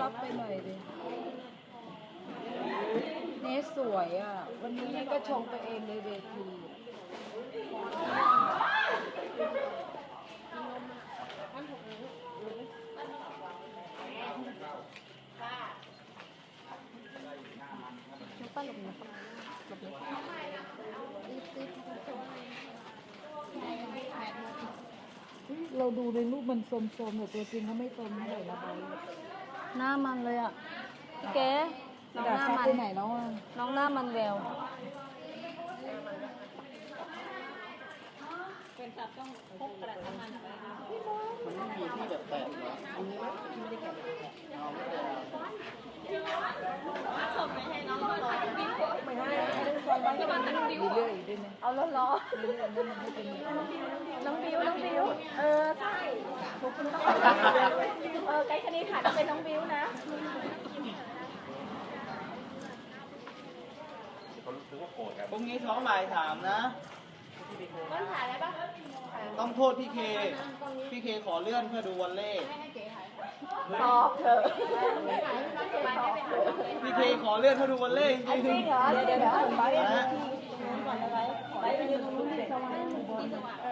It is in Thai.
รับไปหน่อยดิเนสสวยอะ วันนี้ก็ชงไปเองเลยเวทีป้าหลบนะหลบนะเราดูในรูปมันสมๆแต่ตัวจริงเขาไม่สมเท่าไหร่นะใบ หน้ามันเลยอะพี่เก๋น้องดาหน้าซับมันไปไหนแล้วอะน้องหน้ามันแววมันไม่มีที่แบบแตะเหรอมีไหมไม่ได้แกะเอาไม่ได้เอามีเรื่องอีกด้วยนะเอาแล้วเหรอมีเรื่องนั้นมันไม่เป็นอย่างนั้นน้องบิวน้องบิวเออใช่ทุกคนต้องเออ ไกด์คณิตค่ะต้องเป็นน้องบิวนะพรุ่งนี้ท้องบ่ายสามนะมันถ่ายได้ปะต้องโทษพี่เค พี่เคขอเลื่อนเพื่อดูวันเล่ตอบเถอะพี่เคขอเลื่อนเพื่อดูวันเล่จจริริงงเหรอ เดี๋ยวเดี๋ยวเดี๋ยวไปๆนะไปไปยืนตรงนู้นเ